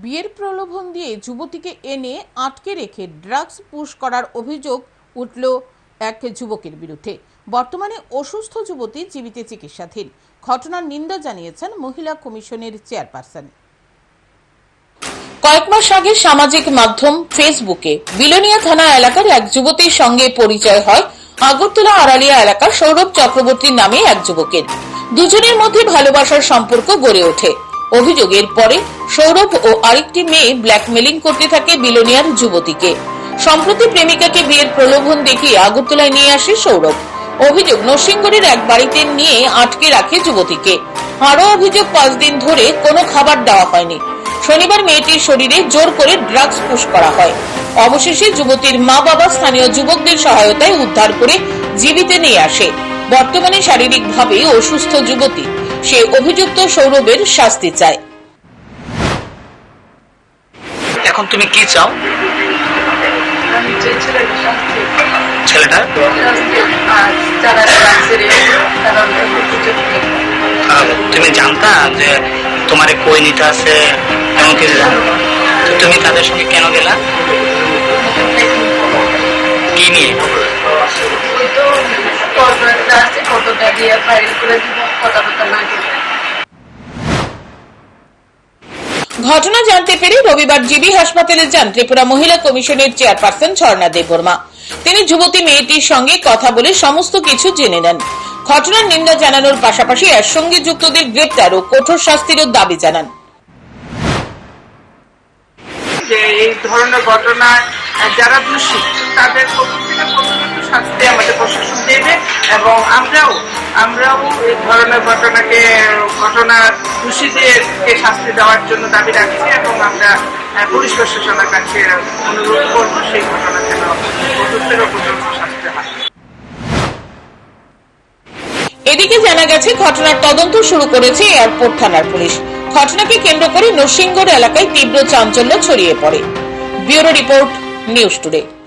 বিয়ের প্রলোভন দিয়ে যুবতীকে এনে আটকে রেখে ড্রাগস পুশ করার অভিযোগ উঠল এক যুবকের বিরুদ্ধে। বর্তমানে অসুস্থ যুবতী জীবিত চিকিৎসাধীন। ঘটনার নিন্দা জানিয়েছেন মহিলা কমিশনের চেয়ারপারসন। কয়েক মাস আগে সামাজিক মাধ্যম ফেসবুকে বিলোনিয়া থানা এলাকার এক যুবতীর সঙ্গে পরিচয় হয়। আগরতলা আড়ালিয়া এলাকার সৌরভ চক্রবর্তী নামে এক যুবকের। দুজনের মধ্যে ভালোবাসার সম্পর্ক গড়ে ওঠে। অভিযোগের পরে সৌরভ ও আরেকটি মেয়ে ব্ল্যাকমেলিং করতে থাকে বিলোনিয়ার যুবতীকে। সম্প্রতি প্রেমিকাকে বিয়ের প্রলোভন দেখিয়ে আগরতলায় নিয়ে আসে সৌরভ। অভিযোগ নরসিংগড়ের এক বাড়িতে নিয়ে আটকে রাখে যুবতীকে। আরও অভিযোগ পাঁচ দিন ধরে কোনো খাবার দেওয়া হয়নি। শনিবার মেয়েটির শরীরে জোর করে ড্রাগস পুশ করা হয়। অবশেষে যুবতীর মা বাবা স্থানীয় যুবকদের সহায়তায় উদ্ধার করে জীবিতে নিয়ে আসে। বর্তমানে শারীরিকভাবে অসুস্থ যুবতী। সে অভিযুক্ত সৌরভের শাস্তি চায়। এখন তুমি কি চাও? ছেলেটা? তুমি জানতা যে তোমার কই নিতে আছে এমন কিছু জানো? তো তুমি তাদের সঙ্গে কেন গেলা? কি নিয়ে? দিয়ে ভাইরাল করে দিব ঘটনা জানতে পেরে রবিবার জিবি হাসপাতালে যান ত্রিপুরা মহিলা কমিশনের চেয়ারপারসন ঝর্ণা দেববর্মা। তিনি যুবতী মেয়েটির সঙ্গে কথা বলে সমস্ত কিছু জেনে নেন। ঘটনার নিন্দা জানানোর পাশাপাশি এর সঙ্গে যুক্তদের গ্রেপ্তার ও কঠোর শাস্তিরও দাবি জানান। এই ধরনের ঘটনায় যারা দোষী তাদের শাস্তি আমাদের প্রশাসন দেবে এবং আমরাও আমরাও এই ধরনের ঘটনাকে ঘটনার দোষীদেরকে শাস্তি দেওয়ার জন্য দাবি রাখছি এবং আমরা পুলিশ প্রশাসনের কাছে অনুরোধ করব সেই ঘটনা যেন উপযুক্ত শাস্তি হয়। এদিকে জানা গেছে, ঘটনার তদন্ত শুরু করেছে এয়ারপোর্ট থানার পুলিশ। ঘটনাকে কেন্দ্র করে নরসিংগড় এলাকায় তীব্র চাঞ্চল্য ছড়িয়ে পড়ে। Bureau report News Today.